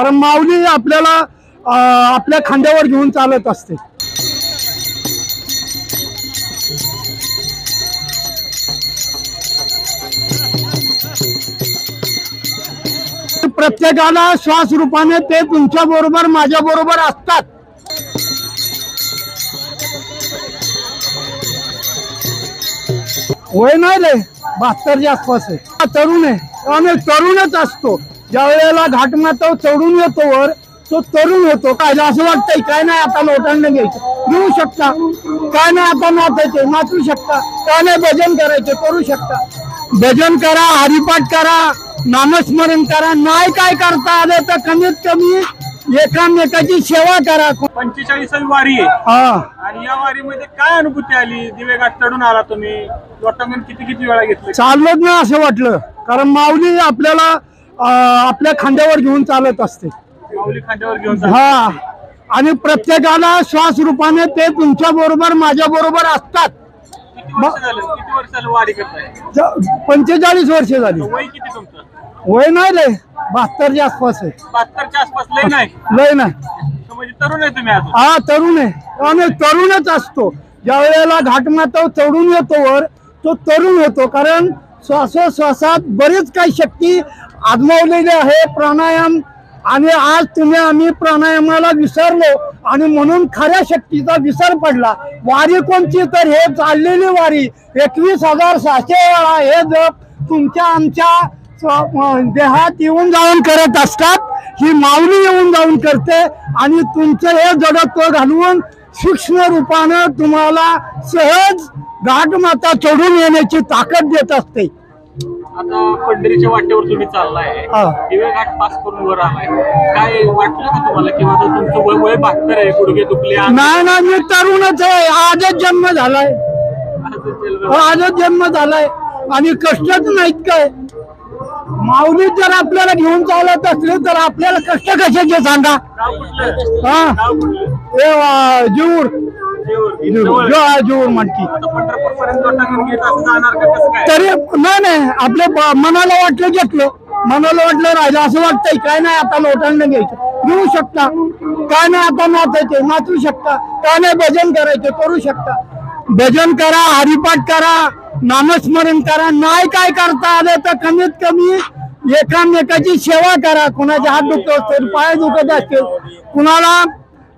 कारण माऊली आपल्याला आपल्या खांद्यावर घेऊन चालत असते. प्रत्येकाला श्वास रूपाने ते तुमच्या बरोबर माझ्या बरोबर असतात. वय नाही रे? बहात्तरच्या आसपास आहे. तरुण आहे. आणि तरुणच असतो. ज्या वेळेला घाटमाता चढून येतो वर तो तरुण होतो. काय असं वाटतंय काय नाही आता लोटांना घ्यायचं. घेऊ शकता. काय नाही आता नाचायचे नाचू शकता. काय नाही भजन करायचे करू शकता. भजन करा हरिपाठ करा नामस्मरण करा. नाही काय करता आलं तर कमीत कमी एकामेकाची सेवा करा. पंचेचाळीसावी वारी हा. आणि या वारीमध्ये काय अनुभूती आली? दिवेघाट चढून आला तुम्ही. लोटांगण किती किती वेळा घेतलं? चालत नाही असं वाटलं. कारण माऊली आपल्याला आपल्या खांद्यावर घेऊन चालत असते. हा. आणि प्रत्येकाला श्वास रूपाने ते तुमच्या बरोबर माझ्या बरोबर असतात. पंचेचाळीस वर्ष झाली. वय नाही रे बहात्तरच्या आसपास आहे. बहात्तरच्या आसपास लय नाही? लय नाही. तर म्हणजे तरुण आहे तुम्ही अजून? हा तरुण आहे. आणि तरुणच असतो. ज्या वेळेला घाटमाता चढून येतो वर तो तरुण होतो. कारण श्वासोश्वासात बरीच काही शक्ती आजमावलेली आहे प्राणायाम. आणि आज तुम्ही आम्ही प्राणायामाला विसरलो. आणि म्हणून खऱ्या शक्तीचा विसर पडला. वारी कोणची? तर हे चाललेली वारी. एकवीस हजार सहाशे वेळा हे जप तुमच्या आमच्या देहात येऊन जाऊन करत असतात. ही माऊली येऊन जाऊन करते. आणि तुमचं हे जडत्व घालवून सूक्ष्म रूपानं तुम्हाला सहज घाटमाता चढून येण्याची ताकद देत असते. आता पंढरीच्या वाटेवर तुम्ही चाललाय. हा. दिवेघाट पास करून वर आलाय? काय वाटलं का तुम्हाला की माझं तुमचं वय वय बहात्तर आहे गुडघे दुखले नाही ना मी तरुणच आहे. आजच जन्म झालाय. हो, आजच जन्म झालाय. आणि कष्टच नाहीत काय? माऊली जर आपल्याला घेऊन चालत असले तर आपल्याला कष्ट कशाचे सांगा? कुठलं? हा. कुठलं? हे वा, जीवर. जीवर तरी नाही नाही मनाला वाटलं घेतलं. मनाला वाटलं राहिलं असं वाटतंय काय नाही आता लोटांना घ्यायचं. घेऊ शकता. काय नाही आता नाचायचे नाचू शकता. काय नाही भजन करायचे करू शकता. भजन करा हरिपाठ करा नामस्मरण करा. नाही काय करता आलं तर कमीत कमी एकामेकाची सेवा करा. कुणाचे हात दुखत असतील पाय दुखत असतील कुणाला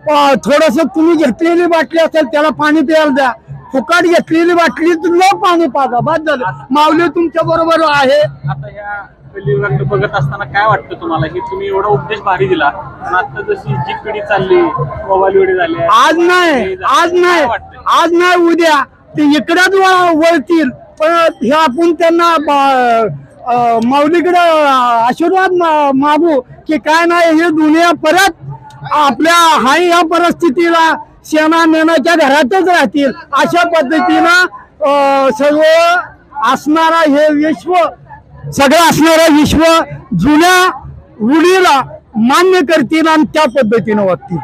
थोडस तुम्ही घेतलेली बाटली असेल त्याला पाणी प्यायला द्या. फुकट घेतलेली बाटली न पाणी पाजा बाद झालं. माऊली तुमच्या बरोबर आहे. आता ह्या कलियुगात बघत असताना काय वाटतं तुम्हाला? की तुम्ही एवढा उपदेश भारी दिला पण आता जशी जी पिढी चालली मोबाईल वेळी झाली आज नाही आज नाही आज नाही उद्या ते इकडेच वळ- वळतील. पण हे आपण त्यांना माऊलीकडे आशीर्वाद मागू की काय नाही हे दुनिया परत आपल्या हाय या परिस्थितीला शेणा मेनाच्या घरातच राहतील. अशा पद्धतीनं सर्व असणारा हे विश्व सगळं असणारा विश्व जुन्या रूढीला मान्य करतील आणि त्या पद्धतीनं वागतील.